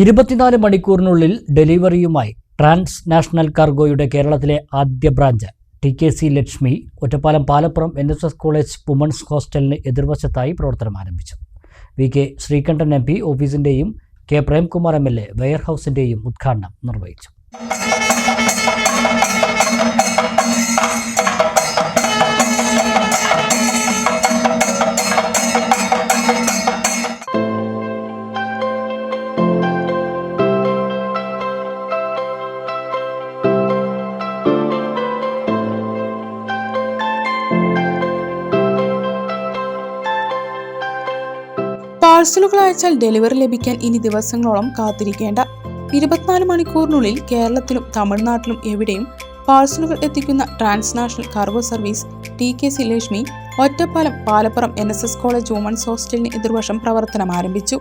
ഇരുപത്തിനാല് മണിക്കൂറിനുള്ളിൽ ഡെലിവറിയുമായി trans national കാർഗോയുടെ കേരളത്തിലെ ആദ്യ branch T K C Lakshmi Ottapalam Palappuram N S S college women's ഹോസ്റ്റലിന് എതിർവശത്തായി പ്രവർത്തനം ആരംഭിച്ചു. V K Sreekandan M P ഓഫീസിന്റെയും K Premkumar M L A വെയർഹൌസിന്റെയും ഉദ്ഘാടനം നിർവഹിച്ചു. പാഴ്സലുകൾ അയച്ചാൽ ഡെലിവറി ലഭിക്കാൻ ഇനി ദിവസങ്ങളോളം കാത്തിരിക്കേണ്ട. ഇരുപത്തിനാല് മണിക്കൂറിനുള്ളിൽ കേരളത്തിലും തമിഴ്നാട്ടിലും എവിടെയും പാഴ്സലുകൾ എത്തിക്കുന്ന Transnational Cargo service T K C Lakshmi Ottapalam Palappuram N S S college women's ഹോസ്റ്റലിന് എതിർവശം പ്രവർത്തനം ആരംഭിച്ചു.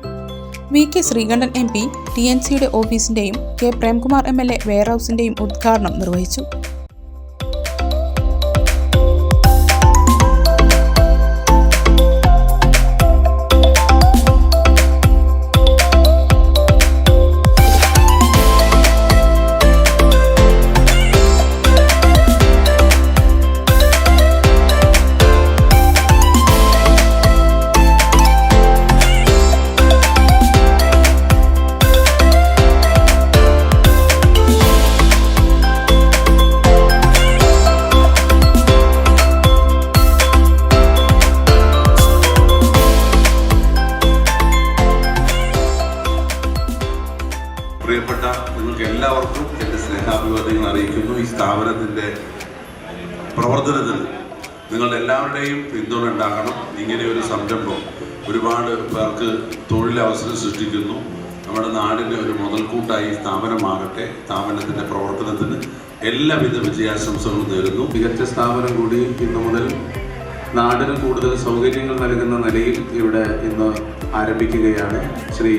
V K Sreekandan M P T N സിയുടെ ഓഫീസിന്റെയും K Premkumar M L A വെയർഹൌസിന്റെയും ഉദ്ഘാടനം നിർവഹിച്ചു. പ്രിയപ്പെട്ട നിങ്ങൾക്ക് എല്ലാവർക്കും എന്റെ സ്നേഹാഭിവാദ്യങ്ങൾ അറിയിക്കുന്നു. ഈ സ്ഥാപനത്തിന്റെ പ്രവർത്തനത്തിൽ നിങ്ങളുടെ എല്ലാവരുടെയും പിന്തുണ ഉണ്ടാകണം. ഇങ്ങനെ ഒരു സംരംഭം ഒരുപാട് പേർക്ക് തൊഴിലവസരം സൃഷ്ടിക്കുന്നു. നമ്മുടെ നാടിന്റെ ഒരു മുതൽക്കൂട്ടായി സ്ഥാപനമാകട്ടെ. സ്ഥാപനത്തിന്റെ പ്രവർത്തനത്തിന് എല്ലാവിധ വിജയാശംസകളും നേരുന്നു. മികച്ച സ്ഥാപനം കൂടി ഇന്നു മുതൽ നാടിന് കൂടുതൽ സൗകര്യങ്ങൾ നൽകുന്ന നിലയിൽ ഇവിടെ ഇന്ന് ആരംഭിക്കുകയാണ്. ശ്രീ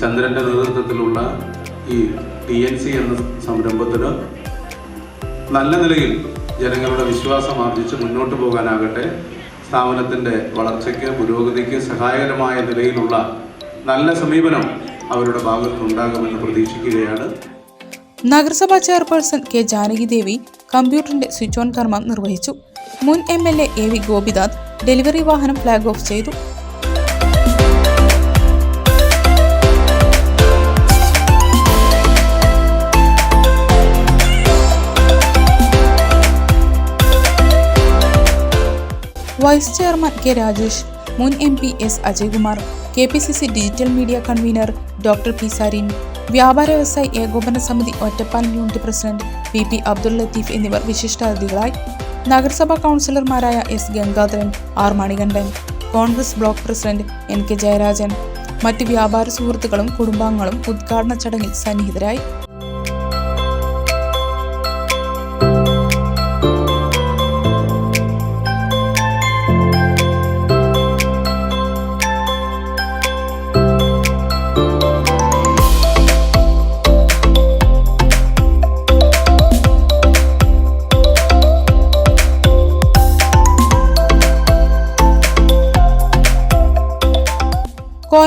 ചന്ദ്രന്റെ നേതൃത്വത്തിലുള്ള ഈ ടി എൻ സി എന്ന സംരംഭത്തിന് നല്ല നിലയിൽ ജനങ്ങളുടെ വിശ്വാസം ആർജിച്ച് മുന്നോട്ട് പോകാനാകട്ടെ സ്ഥാപനത്തിന്റെ വളർച്ചയ്ക്ക് പുരോഗതിക്ക് സഹായകരമായ നിലയിലുള്ള നല്ല സമീപനം അവരുടെ ഭാഗത്തുനിന്നുണ്ടാകുമെന്ന് പ്രതീക്ഷിക്കുകയാണ്. നഗരസഭാ ചെയർപേഴ്സൺ കെ ജാനകി ദേവി കമ്പ്യൂട്ടറിന്റെ സ്വിച്ച് ഓൺ കർമ്മം നിർവഹിച്ചു. മുൻ M L A A V Gopinath delivery വാഹനം ഫ്ലാഗ് ഓഫ് ചെയ്തു. വൈസ് ചെയർമാൻ കെ രാജേഷ് മുൻ M P S Ajaykumar K P C C digital media convener doctor P Sarin വ്യാപാര വ്യവസായി ഏകോപന സമിതി Ottapalam unit president P P Abdul Latheef എന്നിവർ വിശിഷ്ടാതിഥികളായി. നഗരസഭാ കൗൺസിലർമാരായ S Gangadharan R Manikandan Congress block president N K Jayarajan മറ്റ് വ്യാപാര സുഹൃത്തുക്കളും കുടുംബാംഗങ്ങളും ഉദ്ഘാടന ചടങ്ങിൽ സന്നിഹിതരായി.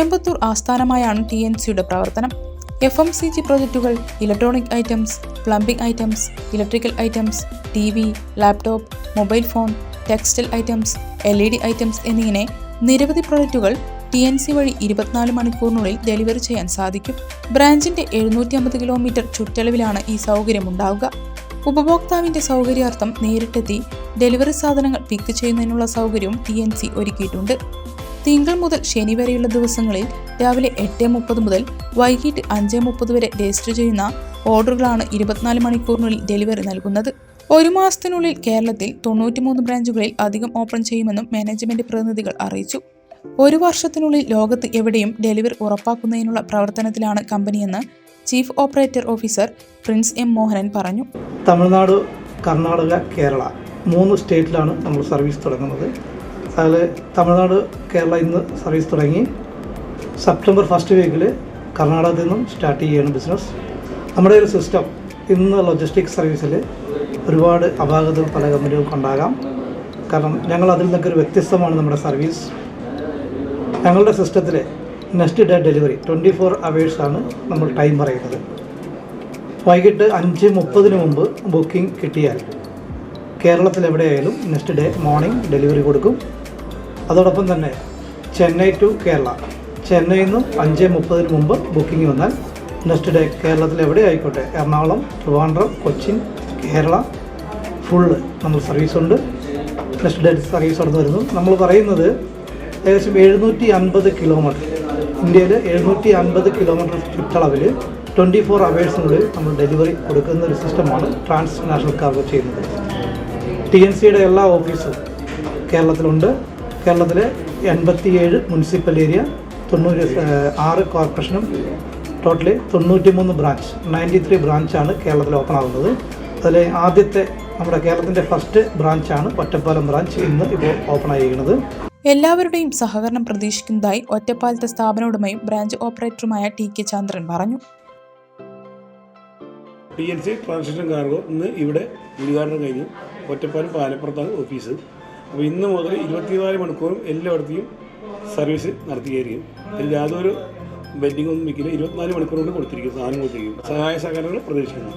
കോയമ്പത്തൂർ ആസ്ഥാനമായാണ് ടി എൻ സിയുടെ പ്രവർത്തനം. എഫ് എം സി ജി പ്രോജക്റ്റുകൾ electronic items plumbing items electrical items T V laptop mobile phone textile items L E D items എന്നിങ്ങനെ നിരവധി പ്രോജക്റ്റുകൾ ടി എൻ സി വഴി ഇരുപത്തിനാല് മണിക്കൂറിനുള്ളിൽ ഡെലിവറി ചെയ്യാൻ സാധിക്കും. ബ്രാഞ്ചിന്റെ എഴുന്നൂറ്റി അമ്പത് കിലോമീറ്റർ ചുറ്റളവിലാണ് ഈ സൗകര്യം ഉണ്ടാവുക ഉപഭോക്താവിന്റെ സൗകര്യാർത്ഥം നേരിട്ടെത്തി ഡെലിവറി സാധനങ്ങൾ പിക്ക് ചെയ്യുന്നതിനുള്ള സൗകര്യവും ടി എൻ സി ഒരുക്കിയിട്ടുണ്ട്. തിങ്കൾ മുതൽ ശനി വരെയുള്ള ദിവസങ്ങളിൽ രാവിലെ എട്ട് മുപ്പത് മുതൽ വൈകിട്ട് അഞ്ച് മുപ്പത് വരെ രജിസ്റ്റർ ചെയ്യുന്ന ഓർഡറുകളാണ് ഇരുപത്തിനാല് മണിക്കൂറിനുള്ളിൽ ഡെലിവറി നൽകുന്നത്. ഒരു മാസത്തിനുള്ളിൽ കേരളത്തിൽ തൊണ്ണൂറ്റിമൂന്ന് ബ്രാഞ്ചുകളിൽ അധികം ഓപ്പൺ ചെയ്യുമെന്നും മാനേജ്മെന്റ് പ്രതിനിധികൾ അറിയിച്ചു. ഒരു വർഷത്തിനുള്ളിൽ ലോകത്ത് എവിടെയും ഡെലിവറി ഉറപ്പാക്കുന്നതിനുള്ള പ്രവർത്തനത്തിലാണ് കമ്പനിയെന്ന് chief operator officer Prince M Mohanan പറഞ്ഞു. തമിഴ്നാട് കർണാടക കേരള മൂന്ന് സ്റ്റേറ്റിലാണ് നമ്മൾ സർവീസ് തുടങ്ങുന്നത്. അതിൽ തമിഴ്നാട് കേരള ഇന്ന് സർവീസ് തുടങ്ങി. സെപ്റ്റംബർ ഫസ്റ്റ് വീക്കിൽ കർണാടകത്തിൽ നിന്നും സ്റ്റാർട്ട് ചെയ്യുകയാണ് ബിസിനസ് നമ്മുടെ ഒരു സിസ്റ്റം ഇന്ന് ലോജിസ്റ്റിക് സർവീസിൽ ഒരുപാട് അപാകതകൾ പല കമ്പനികൾക്കും ഉണ്ടാകാം. കാരണം ഞങ്ങൾ അതിൽ നിന്നൊക്കെ ഒരു വ്യത്യസ്തമാണ് നമ്മുടെ സർവീസ് ഞങ്ങളുടെ സിസ്റ്റത്തിൽ next day delivery twenty four അവേഴ്സാണ് നമ്മൾ ടൈം പറയുന്നത്. വൈകിട്ട് അഞ്ച് മുപ്പതിന് മുമ്പ് ബുക്കിംഗ് കിട്ടിയാൽ കേരളത്തിൽ എവിടെയായാലും നെക്സ്റ്റ് ഡേ മോർണിംഗ് ഡെലിവറി കൊടുക്കും. അതോടൊപ്പം തന്നെ ചെന്നൈ ടു കേരള. ചെന്നൈയിൽ നിന്നും അഞ്ച് മുപ്പതിന് മുമ്പ് ബുക്കിംഗ് വന്നാൽ നെക്സ്റ്റ് ഡേ കേരളത്തിൽ എവിടെ ആയിക്കോട്ടെ എറണാകുളം ട്രിവാൻഡ്രം കൊച്ചിൻ കേരള. ഫുള്ള് നമ്മൾ സർവീസ് ഉണ്ട്. നെക്സ്റ്റ് ഡേ സർവീസ് നടന്നു വരുന്നു. നമ്മൾ പറയുന്നത് ഏകദേശം എഴുന്നൂറ്റി അൻപത് കിലോമീറ്റർ ഇന്ത്യയിൽ എഴുന്നൂറ്റി അൻപത് കിലോമീറ്റർ ചുറ്റളവിൽ ട്വന്റി ഫോർ അവേഴ്സിനുള്ളിൽ നമ്മൾ ഡെലിവറി കൊടുക്കുന്ന ഒരു സിസ്റ്റമാണ് ട്രാൻസ് നാഷണൽ കാർഗോ ചെയ്യുന്നത്. ടി എൻ സിയുടെ എല്ലാ ഓഫീസും കേരളത്തിലുണ്ട്. കേരളത്തിലെ എൺപത്തിയേഴ് മുനിസിപ്പൽ ഏരിയ തൊണ്ണൂറ് ആറ് കോർപ്പറേഷനും ടോട്ടലി തൊണ്ണൂറ്റി മൂന്ന് ബ്രാഞ്ച് നയന്റി ത്രീ ബ്രാഞ്ചാണ് കേരളത്തിൽ ഓപ്പൺ ആകുന്നത് അതിൽ ആദ്യത്തെ നമ്മുടെ കേരളത്തിന്റെ ഫസ്റ്റ് ബ്രാഞ്ചാണ് ഒറ്റപ്പാലം ബ്രാഞ്ച് ഇന്ന് ഇപ്പോൾ ഓപ്പൺ ആയിരിക്കുന്നത്. എല്ലാവരുടെയും സഹകരണം പ്രതീക്ഷിക്കുന്നതായി ഒറ്റപ്പാലത്തെ സ്ഥാപന ഉടമയും ബ്രാഞ്ച് ഓപ്പറേറ്ററുമായ ടി കെ ചന്ദ്രൻ പറഞ്ഞു. T N C transmission cargo ഇന്ന് ഇവിടെ ഉദ്ഘാടനം കഴിഞ്ഞു. ഒറ്റപ്പാലം പാലപ്പുറത്താണ് ഓഫീസ്. അപ്പോൾ ഇന്ന് മുതൽ ഇരുപത്തിനാല് മണിക്കൂറും എല്ലായിടത്തെയും സർവീസ് നടത്തിയായിരിക്കും. അതിൽ യാതൊരു ബെൻഡിംഗ് ഒന്നും വെക്കില്ല ഇരുപത്തിനാല് മണിക്കൂർ കൊണ്ട് കൊടുത്തിരിക്കും സാധനം കൊടുത്തിരിക്കും. സഹായ സഹകരണങ്ങൾ പ്രതീക്ഷിക്കുന്നു.